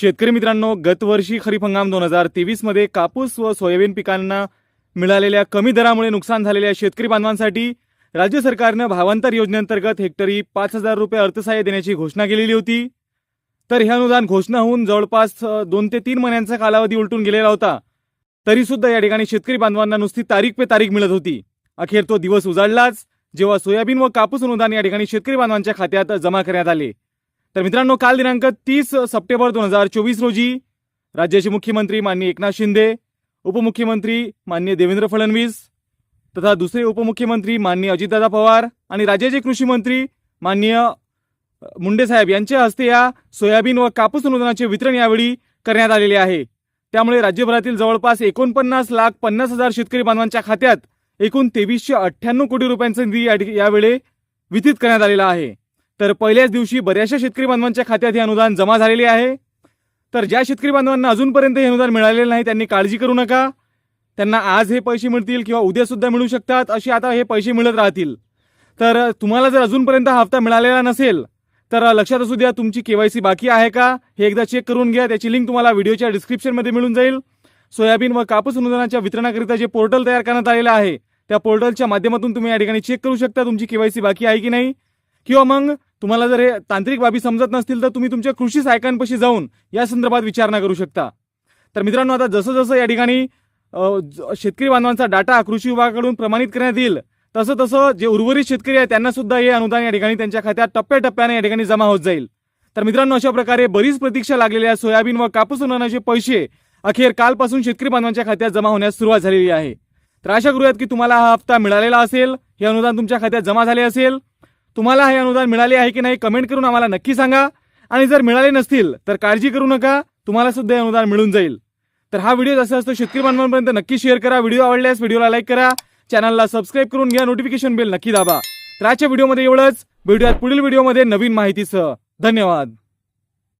शेतकरी मित्रांनो गतवर्षी खरीप हंगाम दोन हजार तेवीसमध्ये कापूस व सोयाबीन पिकांना मिळालेल्या कमी दरामुळे नुकसान झालेल्या शेतकरी बांधवांसाठी राज्य सरकारनं भावांतर योजनेअंतर्गत हेक्टरी पाच हजार रुपये अर्थसहाय्य देण्याची घोषणा केलेली होती. तर हे अनुदान घोषणा होऊन जवळपास दोन ते तीन महिन्यांचा कालावधी उलटून गेलेला होता. तरी सुद्धा या ठिकाणी शेतकरी बांधवांना नुसती तारीख पे तारीख मिळत होती. अखेर तो दिवस उजाडलाच जेव्हा सोयाबीन व कापूस अनुदान या ठिकाणी शेतकरी बांधवांच्या खात्यात जमा करण्यात आले. तर मित्रांनो काल दिनांक तीस सप्टेंबर दोन हजार चोवीस रोजी राज्याचे मुख्यमंत्री माननीय एकनाथ शिंदे उपमुख्यमंत्री माननीय देवेंद्र फडणवीस तथा दुसरे उपमुख्यमंत्री माननीय अजितदादा पवार आणि राज्याचे कृषी मंत्री माननीय मुंडे साहेब यांच्या हस्ते या सोयाबीन व कापूस अनुदानाचे वितरण यावेळी करण्यात आलेले आहे. त्यामुळे राज्यभरातील जवळपास एकोणपन्नास लाख पन्नास हजार शेतकरी बांधवांच्या खात्यात एकूण तेवीसशे अठ्ठ्याण्णव कोटी रुपयांचा निधी यावेळी वितरित करण्यात आलेला आहे. तर पहिल्याच दिवशी बऱ्याचशा शेतकरी बांधवांच्या खात्यात हे अनुदान जमा झालेले आहे. तर ज्या शेतकरी बांधवांना अजूनपर्यंत हे अनुदान मिळालेलं नाही त्यांनी काळजी करू नका. त्यांना आज हे पैसे मिळतील किंवा उद्या सुद्धा मिळू शकतात असे आता हे पैसे मिळत राहतील. तर तुम्हाला जर अजूनपर्यंत हा हप्ता मिळालेला नसेल तर लक्षात असू द्या तुमची केवायसी बाकी आहे का? हे एकदा चेक करून घ्या. त्याची लिंक तुम्हाला व्हिडिओच्या डिस्क्रिप्शनमध्ये मिळून जाईल. सोयाबीन व कापूस अनुदानाच्या वितरणाकरिता जे पोर्टल तयार करण्यात आलेलं आहे त्या पोर्टलच्या माध्यमातून तुम्ही या ठिकाणी चेक करू शकता तुमची केवायसी बाकी आहे की नाही. किंवा मग तुम्हाला जर हे तांत्रिक बाबी समजत नसतील तर तुम्ही तुमच्या कृषी सहायकांपाशी जाऊन या संदर्भात विचारणा करू शकता. तर मित्रांनो आता जसं जसं या ठिकाणी ज- शेतकरी बांधवांचा डाटा कृषी विभागाकडून प्रमाणित करण्यात येईल तसं तसं जे उर्वरित शेतकरी आहेत त्यांना सुद्धा हे अनुदान या ठिकाणी त्यांच्या खात्यात टप्प्याटप्प्याने या ठिकाणी जमा होत जाईल. तर मित्रांनो अशा प्रकारे बरीच प्रतीक्षा लागलेल्या सोयाबीन व कापूस अनुदानाचे पैसे अखेर कालपासून शेतकरी बांधवांच्या खात्यात जमा होण्यास सुरुवात झालेली आहे. तर आशा करूयात की तुम्हाला हा हप्ता मिळालेला असेल हे अनुदान तुमच्या खात्यात जमा झाले असेल. तुम्हाला हे अनुदान मिळाले आहे की नाही कमेंट करून आम्हाला नक्की सांगा. आणि जर मिळाले नसतील तर काळजी करू नका. तुम्हाला सुद्धा हे अनुदान मिळून जाईल. तर हा व्हिडिओ जसा असतो शेतकरी बांधवांपर्यंत नक्की शेअर करा. व्हिडिओ आवडल्यास व्हिडिओला लाईक करा. चॅनलला सबस्क्राईब करून घ्या. नोटिफिकेशन बेल नक्की दाबा. तर आजच्या व्हिडिओमध्ये एवढंच. व्हिडिओ पुढील व्हिडिओमध्ये नवीन माहितीसह. धन्यवाद.